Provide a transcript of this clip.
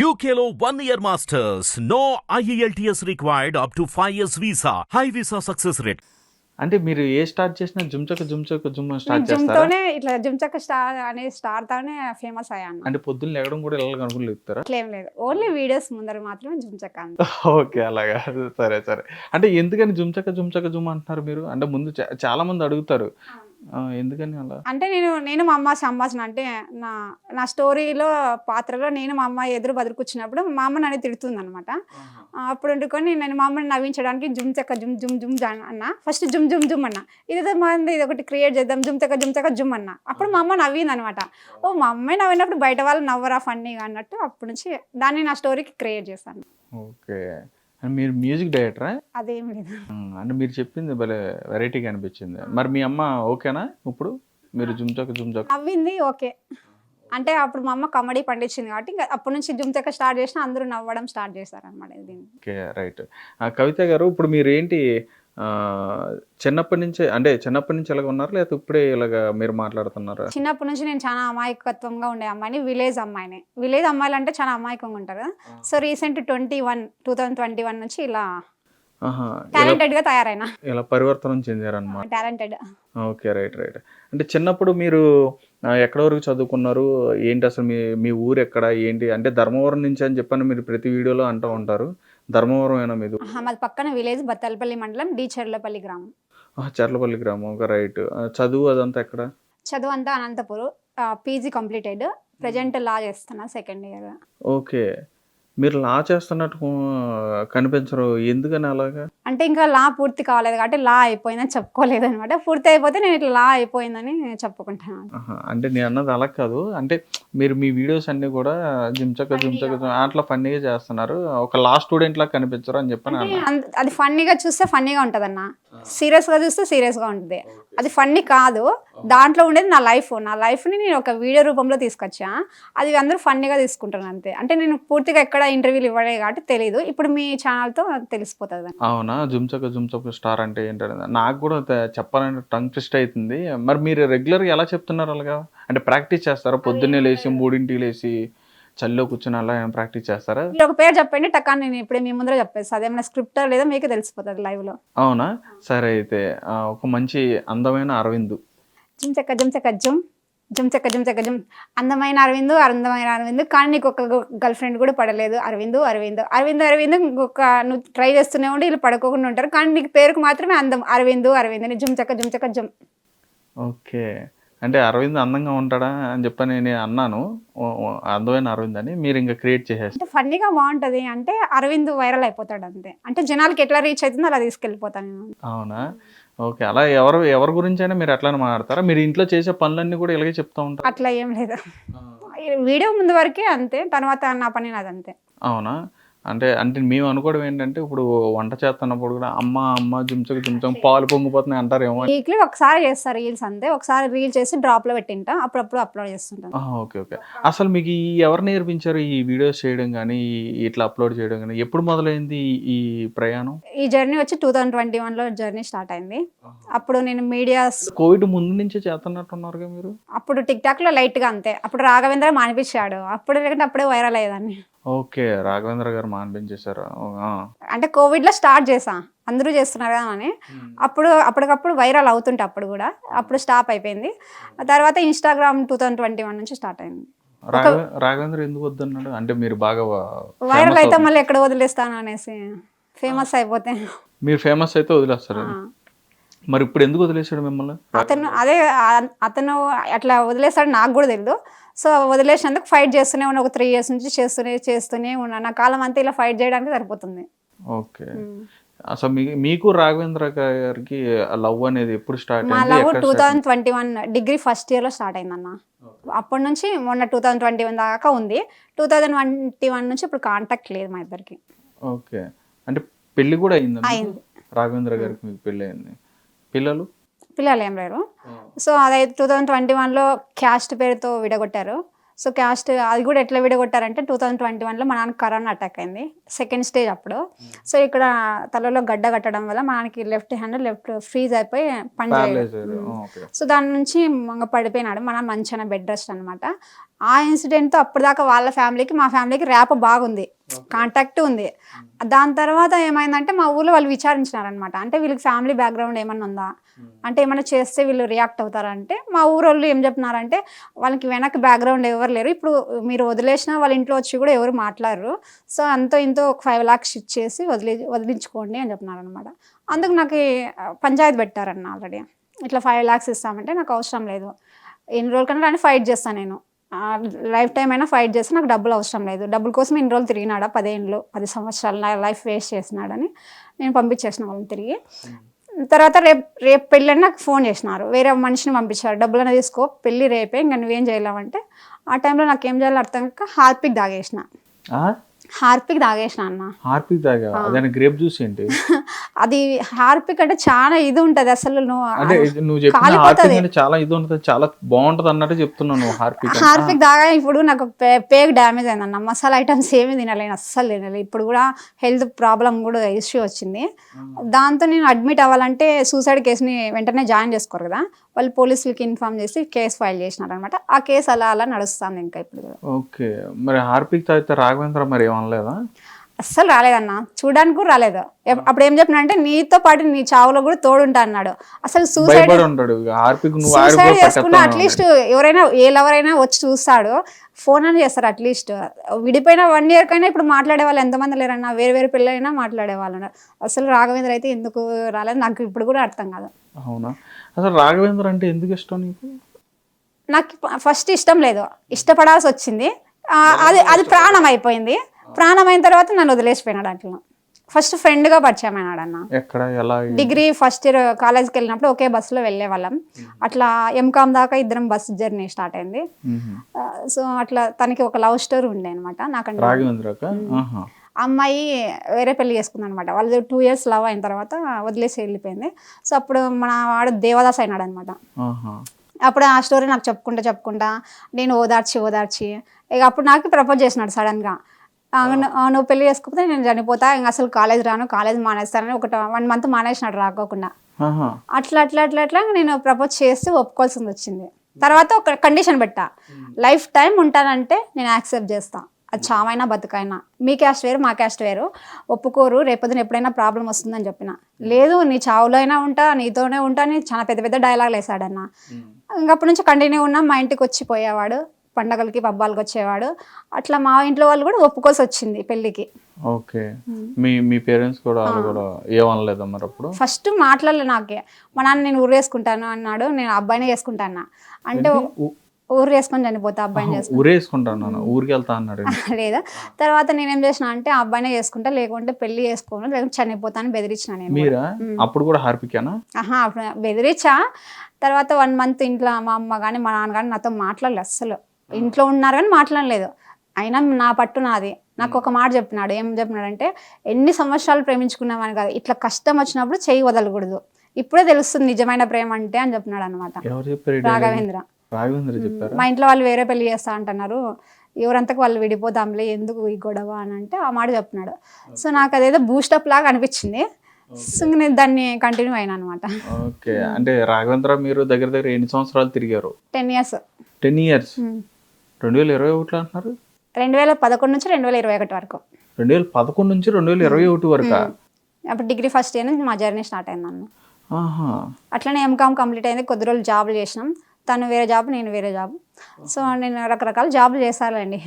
One year masters. No E IELTS required up to 5 years visa. High visa success rate. అంటే మీరు ఏ start చేసినా జుమ్చక జుమ్చక జుమ్ start gym చేస్తారా? తోనే ఇట్లా జిమ్ చక్క స్టార్ అనే స్టార్ తోనే ఫేమస్ అయ్యాను అంటే పొద్దున్న లేవడం కూడా ఇలా కనుక్కుని లేపుతారా? అట్లేం లేదు. ఓన్లీ వీడియోస్ ముందర మాత్రమే అంతే. ఓకే అలాగా. సరే సరే. అంటే ఎందుకని జుమ్చక జుమ్చక జుమ్ అంటున్నారు మీరు? అంటే ముందు చా- చాలా మంది అడుగుతారు. ఎందుకని అలా? అంటే నేను నేను మా అమ్మ సంభాషణ అంటే నా నా స్టోరీలో పాత్రలో నేను మా అమ్మ ఎదురు బదులుకొచ్చినప్పుడు మా అమ్మ నన్ను తిడుతుంది అనమాట అప్పుడు వండుకొని నేను మా అమ్మని నవ్వించడానికి జుమ్ చక్క జుమ్ జుమ్ జుమ్ అన్న. ఫస్ట్ జుమ్ జుమ్ జుమ్ అన్న. ఇదేదో మంది ఇది ఒకటి క్రియేట్ చేద్దాం జుమ్ చక్క జుమ్ చక్క జుమ్ అన్న. అప్పుడు మా అమ్మ నవ్వింది అనమాట ఓ మా అమ్మాయి నవ్వినప్పుడు బయట వాళ్ళు నవ్వరా ఫన్నీగా అన్నట్టు అప్పటి నుంచి దాన్ని నా స్టోరీకి క్రియేట్ చేశాను. ఓకే. మీరు మ్యూజిక్ డైరెక్టరా? అదేం లేదు. అంటే మీరు చెప్పింది భలే వెరైటీగా అనిపించింది. మరి మీ అమ్మ ఓకేనా ఇప్పుడు? మీరు జుమ్చక జుమ్చక నవ్వింది ఓకే. అంటే అప్పుడు మా అమ్మ కామెడీ పండించింది కాబట్టి ఇంకా అప్పటి నుంచి జుమ్ చక్క స్టార్ట్ చేసిన అందరూ నవ్వడం స్టార్ట్ చేశారనమాట దీన్ని. Okay right. కవిత గారు ఇప్పుడు మీరు ఏంటి చిన్నప్పటి నుంచే అంటే చిన్నప్పటి నుంచి ఇలాగ ఉన్నారు? లేకపోతే ఇప్పుడే ఇలాగ మీరు మాట్లాడుతున్నారా? చిన్నప్పటి నుంచి నేను చాలా అమాయకత్వంగా ఉండే అమ్మాయిని విలేజ్ అమ్మాయిని. విలేజ్ అమ్మాయిలు అంటే చాలా అమాయకంగా ఉంటారు. కదా so recent twenty one two thousand twenty one నుంచి ఇలా టాలెంటెడ్గా తయారైన. ఇలా పరివర్తనం చెందారనమాట టాలెంటెడ్. Okay right right. అంటే చిన్నప్పుడు మీరు ఎక్కడ వరకు చదువుకున్నారు? ఏంటి అసలు మీ మీ ఊరు ఎక్కడ? ఏంటి? అంటే ధర్మవరం నుంచి అని చెప్పని మీరు ప్రతి వీడియోలో అంటూ ఉంటారు. ధర్మవరం అయినా మీది? మాది పక్కన విలేజ్ బత్తలపల్లి మండలం డి చెర్లపల్లి గ్రామం. చర్లపల్లి గ్రామం ఒక రైట్. చదువు అదంతా ఎక్కడ? చదువు అంతా Anantapuram PG completed. Present law చేస్తున్నా సెకండ్ ఇయర్. ఓకే. మీరు లా చేస్తున్నట్టు కనిపించరు. ఎందుకని అలాగా? అంటే ఇంకా లా పూర్తి కాలేదు కాబట్టి లా అయిపోయిందని చెప్పుకోలేదు అనమాట పూర్తి అయిపోతే నేను ఇట్లా లా అయిపోయిందని చెప్పుకుంటాను. అంటే నేను అన్నది అలా కాదు. అంటే మీరు మీ వీడియోస్ అన్ని కూడా జిమ్చక్క జిమ్చక్క జిమ్ అట్లా ఫన్నీగా చేస్తున్నారు. ఒక లా స్టూడెంట్ లా కనిపించరు అని చెప్పని అది ఫన్నీగా చూస్తే ఫన్నీగా ఉంటుంది అన్న సీరియస్గా చూస్తే సీరియస్గా ఉంటుంది. అది ఫన్నీ కాదు. దాంట్లో ఉండేది నా లైఫ్ నా లైఫ్ని నేను ఒక వీడియో రూపంలో తీసుకొచ్చా. అది అందరూ ఫన్నీగా తీసుకుంటాను అంతే. అంటే నేను పూర్తిగా ఎక్కడ ఇంటర్వ్యూలు ఇవ్వలే కాబట్టి తెలియదు ఇప్పుడు మీ ఛానల్తో తెలిసిపోతుంది అవునా? జుమ్చక్క జుమ్చక్క స్టార్ అంటే ఏంటనేది? నాకు కూడా చెప్పాలంటే టంగ్ ట్విస్ట్ అవుతుంది మరి మీరు రెగ్యులర్గా ఎలా చెప్తున్నారు అలాగా? అంటే ప్రాక్టీస్ చేస్తారా? పొద్దున్నే లేచి మూడింటికి లేచి చల్లో కూర్చొని అలా ప్రాక్టీస్ చేస్తారా? మీరు ఒక పేరు చెప్పండి టక్కా నేను ఇప్పుడే మీ ముందర చెప్పేసి అదేమైనా స్క్రిప్ట్ లేదో మీకే తెలిసిపోతుంది లైవ్లో. అవునా? సరే అయితే ఆ, ఒక మంచి అందమైన అరవింద్. జుమ్ చెక్క జుమ్ చెక్క జుమ్. జుమ్ చెక్క జుమ్ చెక్క జుమ్. అందమైన అరవింద్ అందమైన అరవింద్. కానీ నీకు ఒక గర్ల్ ఫ్రెండ్ కూడా పడలేదు. అరవింద్ అరవింద్. అరవింద్ అరవింద్ ఇంకొక నువ్వు ట్రై చేస్తూనే ఉండి వీళ్ళు పడుకోకుండా ఉంటారు. కానీ నీకు పేరుకు మాత్రమే అందం. అరవింద్ అరవింద్ అని జుమ్ చెక్క జుమ్ చెక్క జుమ్. ఓకే. అంటే అరవింద్ అందంగా ఉంటాడా అని చెప్పని నేను అన్నాను. అందమైన అరవింద్ అని. మీరు ఇంకా క్రియేట్ అంటే ఫన్నీగా బాగుంటది. అంటే అరవింద్ వైరల్ అయిపోతాడు అంతే. అంటే జనాలకి ఎట్లా రీచ్ అవుతుందో అలా తీసుకెళ్ళిపోతాను నేను. అవునా? ఓకే. అలా ఎవరు ఎవరి గురించి అయినా మీరు అట్లానే మాట్లాడతారా? మీరు ఇంట్లో చేసే పనులన్నీ కూడా ఇలాగే చెప్తా ఉంటారు? అట్లా ఏం లేదు. వీడియో ముందు వరకే అంతే. తర్వాత నా పని నాది అంతే. అవునా? అంటే అంటే మేము అనుకోవడం ఏంటంటే ఇప్పుడు వంట చేస్తున్నప్పుడు కూడా అమ్మ అమ్మ జుంచక జుంచం పాలు పొంగిపోతున్నాయి అంటారేమో. వీక్లీ ఒకసారి చేస్తారు రీల్స్ అంతే. ఒకసారి రీల్ చేసి డ్రాప్లో పెట్టింటా. అప్పుడప్పుడు అప్లోడ్ చేస్తుంటాను ఓకే ఓకే. అసలు మీకు ఈ ఎవరు నేర్పించారు ఈ వీడియోస్ చేయడం కానీ ఇట్లా అప్లోడ్ చేయడం కానీ ఎప్పుడు మొదలైంది ఈ- ప్రయాణం? ఈ జర్నీ వచ్చి టూ థౌజండ్ ట్వంటీ వన్లో జర్నీ స్టార్ట్ అయింది. అప్పుడు నేను మీడియాస్ కోవిడ్ ముందు నుంచే చేస్తున్నట్టున్నారుగా మీరు? అప్పుడు టిక్ టాక్లో లైట్గా అంతే. అప్పుడు రాఘవేంద్ర మానిపించాడు. అప్పుడు లేకుంటే అప్పుడే వైరల్ అయ్యేదాన్ని. ఓకే రాఘవేంద్ర గారు మానిపించేశారు. అంటే కోవిడ్లో స్టార్ట్ చేసా అందరూ చేస్తున్నారు కదా అని. అప్పుడు అప్పటికప్పుడు వైరల్ అవుతుంటే అప్పుడు కూడా. అప్పుడు స్టాప్ అయిపోయింది. తర్వాత Instagram two thousand twenty one నుంచి స్టార్ట్ అయింది. రాఘవ రాఘవేంద్ర ఎందుకు వద్దన్నాడు? అంటే మీరు బాగా వైరల్ అయితే. మళ్ళీ ఎక్కడ వదిలేస్తాను అనేసి ఫేమస్ అయిపోతే. మీరు ఫేమస్ అయితే వదిలేస్తారు. మరి ఇప్పుడు ఎందుకు వదిలేశాడు మిమ్మల్ని? అతను అదే అతను అట్లా వదిలేస్తాడు నాకు కూడా తెలియదు సో వదిలేసినందుకు ఫైట్ చేస్తూనే ఉన్నా ఒక త్రీ ఇయర్స్ నుంచి చేస్తూనే చేస్తూనే ఉన్నా. నా కాలం అంతా ఇలా ఫైట్ చేయడానికి సరిపోతుంది. ఓకే. అసలు మీకు రాఘవేంద్ర గారికి లవ్ అనేది ఎప్పుడు స్టార్ట్ మా love two thousand twenty one degree first ఇయర్లో స్టార్ట్ అయిందన్న. అప్పటి నుంచి మొన్న టూ థౌజండ్ ట్వంటీ వన్ దాకా ఉంది. టూ థౌజండ్ ట్వంటీ వన్ నుంచి ఇప్పుడు కాంటాక్ట్ లేదు మా ఇద్దరికి. ఓకే. అంటే పెళ్ళి కూడా అయింది అయింది. రాఘవేంద్ర గారికి మీకు పెళ్ళి అయింది. పిల్లలు? పిల్లలు ఏం లేరు. సో అదైతే టూ థౌజండ్ ట్వంటీ వన్లో క్యాస్ట్ పేరుతో విడగొట్టారు. సో క్యాస్ట్ అది కూడా ఎట్లా విడగొట్టారంటే టూ థౌజండ్ ట్వంటీ వన్లో మా నాన్నకి కరోనా అటాక్ అయింది సెకండ్ స్టేజ్ అప్పుడు. సో ఇక్కడ తలలో గడ్డ కట్టడం వల్ల మా నాన్నకి లెఫ్ట్ హ్యాండ్ లెఫ్ట్ ఫ్రీజ్ అయిపోయి పని సో దాని నుంచి మంగ పడిపోయినాడు. మన మంచిగా బెడ్ రెస్ట్ అనమాట ఆ ఇన్సిడెంట్తో అప్పటిదాకా వాళ్ళ ఫ్యామిలీకి మా ఫ్యామిలీకి ర్యాప్ బాగుంది. కాంటాక్ట్ ఉంది. దాని తర్వాత ఏమైందంటే మా ఊర్లో వాళ్ళు విచారించినారనమాట అంటే వీళ్ళకి ఫ్యామిలీ బ్యాక్గ్రౌండ్ ఏమన్నా ఉందా? అంటే ఏమైనా చేస్తే వీళ్ళు రియాక్ట్ అవుతారంటే మా ఊరోళ్ళు ఏం చెప్తున్నారంటే వాళ్ళకి వెనక్కి బ్యాక్గ్రౌండ్ ఎవరు లేరు. ఇప్పుడు మీరు వదిలేసినా వాళ్ళ ఇంట్లో వచ్చి కూడా ఎవరు మాట్లాడరు. సో అంతో ఇంతో ఒక ఫైవ్ లాక్స్ ఇచ్చేసి వదిలే వదిలించుకోండి అని చెప్తున్నారనమాట అందుకు నాకు పంచాయతీ పెట్టారన్న ఆల్రెడీ ఇట్లా ఫైవ్ లాక్స్ ఇస్తామంటే నాకు అవసరం లేదు. ఎన్ని రోజుల కన్నా రాని ఫైట్ చేస్తాను నేను. లైఫ్ టైం అయినా ఫైట్ చేస్తే నాకు డబ్బులు అవసరం లేదు. డబ్బుల కోసం ఇన్ని రోజులు తిరిగినాడా? పదేళ్ళు పది సంవత్సరాలు నా లైఫ్ వేస్ట్ చేసినాడని నేను పంపించేసిన వాళ్ళని తిరిగి. తర్వాత రేపు రేపు పెళ్ళని నాకు ఫోన్ చేసినారు. వేరే మనిషిని పంపించారు. డబ్బులను తీసుకో పెళ్ళి రేపే ఇంకా నువ్వేం చేయలేవంటే ఆ టైంలో నాకు ఏం చేయాలో అర్థం కాక హార్పిక్ తాగేసిన హార్పిక్ తాగేసిన అన్న. హార్పిక్ తాగా? అదే గ్రేప్ జ్యూస్ ఏంటి? అది హార్పిక్ అంటే చాలా ఇది ఉంటది అసలు నువ్వు అంటే నువ్వు చెప్పిన. హార్పిక్ అంటే చాలా ఇది ఉంటుంది చాలా బాగుంటది అన్నట్టు చెప్తున్నావు నువ్వు హార్పిక్. హార్పిక్ దాగా ఇప్పుడు నాకు పేగ్ డ్యామేజ్ అయిందన్న. మసాలా ఐటమ్స్ ఏమీ తినలేను అస్సలు తినలేదు ఇప్పుడు కూడా హెల్త్ ప్రాబ్లం కూడా ఇష్యూ వచ్చింది. దాంతో నేను అడ్మిట్ అవ్వాలంటే సూసైడ్ కేసుని వెంటనే జాయిన్ చేసుకోరు కదా. వాళ్ళు పోలీసులకి ఇన్ఫామ్ చేసి కేసు ఫైల్ చేసినారు అనమాట ఆ కేసు అలా అలా నడుస్తుంది ఇంకా ఇప్పుడు. ఓకే. మరి హార్పిక్ తాగితే రాఘవేంద్ర మరి ఏమనలేదా? అస్సలు రాలేదన్న. చూడడానికి కూడా రాలేదు. అప్పుడు ఏం చెప్పిన అంటే నీతో పాటు నీ చావులో కూడా తోడుంటా అన్నాడు. అసలు సూసైడ్ సూసైడ్ చేసుకున్న అట్లీస్ట్ ఎవరైనా ఏ వచ్చి చూస్తాడు. ఫోన్ అని చేస్తారు అట్లీస్ట్. విడిపోయిన వన్ ఇయర్ కైనా ఇప్పుడు మాట్లాడే వాళ్ళు ఎంతమంది లేరన్నా వేరే వేరే పిల్లలైనా మాట్లాడే వాళ్ళు. అసలు రాఘవేంద్ర అయితే ఎందుకు రాలేదు? నాకు ఇప్పుడు కూడా అర్థం కాదు. అవునా? అసలు రాఘవేంద్ర అంటే ఎందుకు ఇష్టం నీకు? నాకు ఫస్ట్ ఇష్టం లేదు. ఇష్టపడాల్సి వచ్చింది. అది అది ప్రాణం అయిపోయింది. ప్రాణం అయిన తర్వాత నన్ను వదిలేసిపోయినాడు అట్లా ఫస్ట్ ఫ్రెండ్గా పరిచయం అయినాడు అన్న. ఎక్కడ ఎలా డిగ్రీ ఫస్ట్ ఇయర్ కాలేజ్కి వెళ్ళినప్పుడు ఒకే బస్సులో వెళ్ళే వాళ్ళం అట్లా ఎంకామ్ దాకా ఇద్దరం బస్ జర్నీ స్టార్ట్ అయింది. సో అట్లా తనకి ఒక లవ్ స్టోరీ ఉండే అనమాట నాకంటే అమ్మాయి వేరే పెళ్ళి చేసుకుంది అనమాట వాళ్ళది టూ ఇయర్స్ లవ్ అయిన తర్వాత వదిలేసి వెళ్ళిపోయింది. సో అప్పుడు మన వాడు దేవదాస్ అయినాడు అనమాట. అప్పుడు ఆ స్టోరీ నాకు చెప్పుకుంటా చెప్పుకుంటా నేను ఓదార్చి ఓదార్చి. ఇక అప్పుడు నాకు ప్రపోజ్ చేసినాడు సడన్గా నువ్వు పెళ్ళి చేసుకోకపోతే నేను చనిపోతా ఇంక అసలు కాలేజ్ రాను కాలేజ్ మానేస్తానని ఒక వన్ మంత్ మానేసినాడు రాకోకుండా. అట్లా అట్లా అట్లా అట్లా నేను ప్రపోజ్ చేస్తే ఒప్పుకోవాల్సింది వచ్చింది. తర్వాత ఒక కండిషన్ పెట్టా. లైఫ్ టైం ఉంటానంటే నేను యాక్సెప్ట్ చేస్తా. అది చావైనా బతుకైనా. మీ క్యాస్ట్ వేరు మా క్యాస్ట్ వేరు. ఒప్పుకోరు రేపొద్దున ఎప్పుడైనా ప్రాబ్లం వస్తుందని చెప్పిన. లేదు నీ చావులో అయినా ఉంటా నీతోనే ఉంటా అని చాలా పెద్ద పెద్ద డైలాగులు వేసాడన్న. ఇంకప్పటి నుంచి కంటిన్యూ ఉన్నాం మా ఇంటికి వచ్చి పోయేవాడు పండగలకి పబ్బాలకి వచ్చేవాడు. అట్లా మా ఇంట్లో వాళ్ళు కూడా ఒప్పుకోసి వచ్చింది పెళ్ళికి. ఓకే. మీ మీ పేరెంట్స్ కూడా కూడా ఏమనలేదా మరి అప్పుడు? ఫస్ట్ మాట్లాడలే నాకే. మా నాన్న నేను ఊరు వేసుకుంటాను అన్నాడు నేను అబ్బాయినే చేసుకుంటాను అంటే ఊరు వేసుకొని చనిపోతా అబ్బాయిని చేసుకుంటా. ఊరేసుకుంటాను నాన్న ఊరికి వెళ్తా అన్నాడు లేదా తర్వాత నేనేం చేసిన అంటే ఆ అబ్బాయినే చేసుకుంటా లేకుంటే పెళ్ళి చేసుకోను లేకుంటే చనిపోతాను బెదిరించిన నేను మీరా? అప్పుడు కూడా హార్పికేనా ఆహా అప్పుడు బెదిరించా. తర్వాత వన్ మంత్ ఇంట్లో మా అమ్మ కానీ మా నాన్న కానీ నాతో మాట్లాడలేదు అస్సలు. ఇంట్లో ఉన్నారు కానీ మాట్లాడలేదు. అయినా నా పట్టు నాది. నాకు ఒక మాట చెప్పినాడు. ఏం చెప్పినాడంటే ఎన్ని సంవత్సరాలు ప్రేమించుకున్నామని కాదు ఇట్లా కష్టం వచ్చినప్పుడు చెయ్యి వదలకూడదు. ఇప్పుడే తెలుస్తుంది నిజమైన ప్రేమ అంటే అని చెప్పినాడు అనమాట రాఘవేంద్ర. చెప్పారా? మా ఇంట్లో వాళ్ళు వేరే పెళ్ళి చేస్తా అంటున్నారు. ఎవరంతకు వాళ్ళు విడిపోదాంలే ఎందుకు ఈ గొడవ అని అంటే ఆ మాట చెప్పినాడు సో నాకు అదేదో బూస్టప్ లాగా అనిపించింది. సో నేను దాన్ని కంటిన్యూ అయినా అనమాట ఓకే. అంటే రాఘవేంద్ర మీరు దగ్గర దగ్గర ఎన్ని సంవత్సరాలు తిరిగారు? టెన్ ఇయర్స్ టెన్ ఇయర్స్ రెండు వేల ఇరవై ఒకటిలో అంటున్నారు? రెండు వేల పదకొండు నుంచి రెండు వేల ఇరవై ఒకటి వరకు. రెండు వేల పదకొండు నుంచి రెండు వేల ఇరవై ఒకటి వరకు? అప్పుడు డిగ్రీ ఫస్ట్ ఇయర్ నుంచి మా జర్నీ స్టార్ట్ అయింది అన్న అట్లనే ఎంకామ్ కంప్లీట్ అయింది. కొద్ది రోజులు జాబులు చేసినాం. తను వేరే జాబ్ నేను వేరే జాబ్. సో నేను రకరకాల జాబులు చేస్తానండి